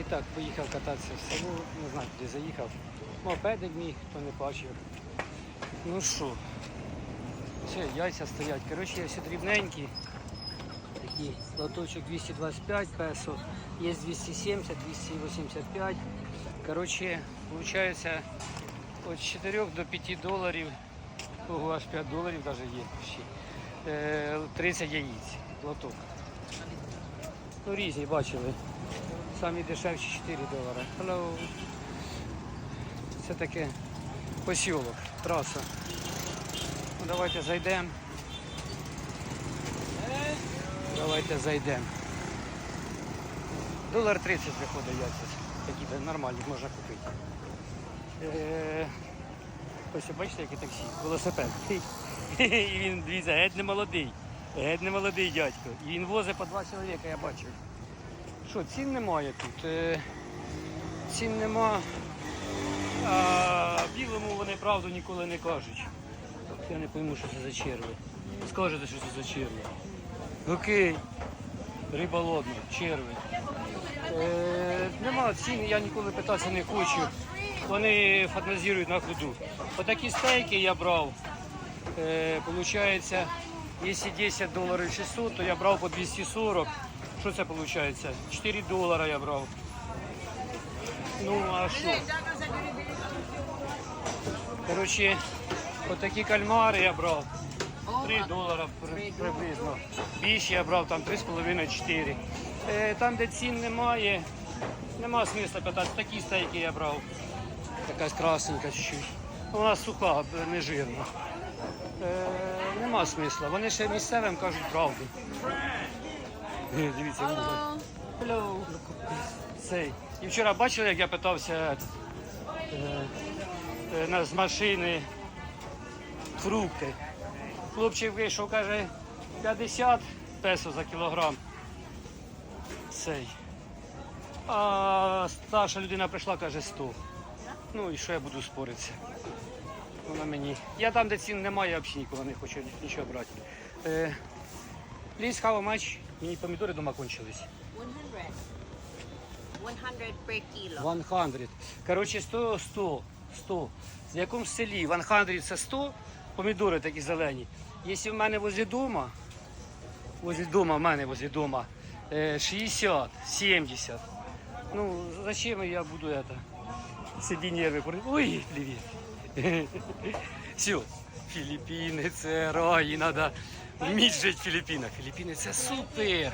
І так, поїхав кататися в село, не знаю, куди заїхав. Мопедик мій, хто не бачив. Ну що, все, яйця стоять. Коротше, все дрібненькі. Такі лоточок 225 песо, є 270, 285. Коротше, виходить від 4 до 5 доларів, ого, аж 5 доларів навіть є ще. Е, 30 яєць, лоток. Ну, різні, бачили. Самі дешевші 4 долари. Hello. Це таке посілок, траса. Ну, давайте зайдемо. Давайте зайдемо. Долар 30 виходить яйця. Такі нормальні можна купити. Е, Ось бачите, який таксі, велосипед. І він, дивіться, геть не молодий. Геть не молодий дядько. І він возить по два чоловіка, я бачив. Що, цін немає тут. Е, Цін нема. А білому вони правду ніколи не кажуть. Я не пойму, що це за черви. Скажете, що це за черви. Окей. Риба лодна, черви. Е, нема цін, я ніколи питатися не хочу. Вони фантазірують на ходу. Отакі стейки я брав. Е, получається, якщо 10 доларів 600, то я брав по 240. Що це виходить? 4 долара я брав. Ну, а що? Коротше, отакі кальмари я брав. 3 долара приблизно. Більше я брав там 3,5-4. Е, там, де цін немає, нема смисла питати. Такі стейки я брав. Якась красненька чуть-чуть. Вона суха, не жирна. Е, нема смисла. Вони ще місцевим кажуть правду. Дивіться, вугол. Hello. Цей. І вчора бачили, як я питався е, е, з машини фрукти. Хлопчик вийшов, каже, 50 песо за кілограм. Цей. А старша людина прийшла, каже 100. Ну і що я буду споритися? Вона мені. Я там, де цін немає, я взагалі нікого не хочу нічого брати. Please, how much? Мені помідори дома кончились. 100. 100 per kilo. 100. Коротше, 100, 100, 100. В якому селі 100 це 100, помідори такі зелені. Якщо в мене возле дома, возле дома, в мене возле дома, е, 60, 70. Ну, зачем я буду это? Сиді нерви. пор- Ой, привіт. Все, Філіппіни, це рай, і вміти жити Філіппінах. Філіппіни це супер.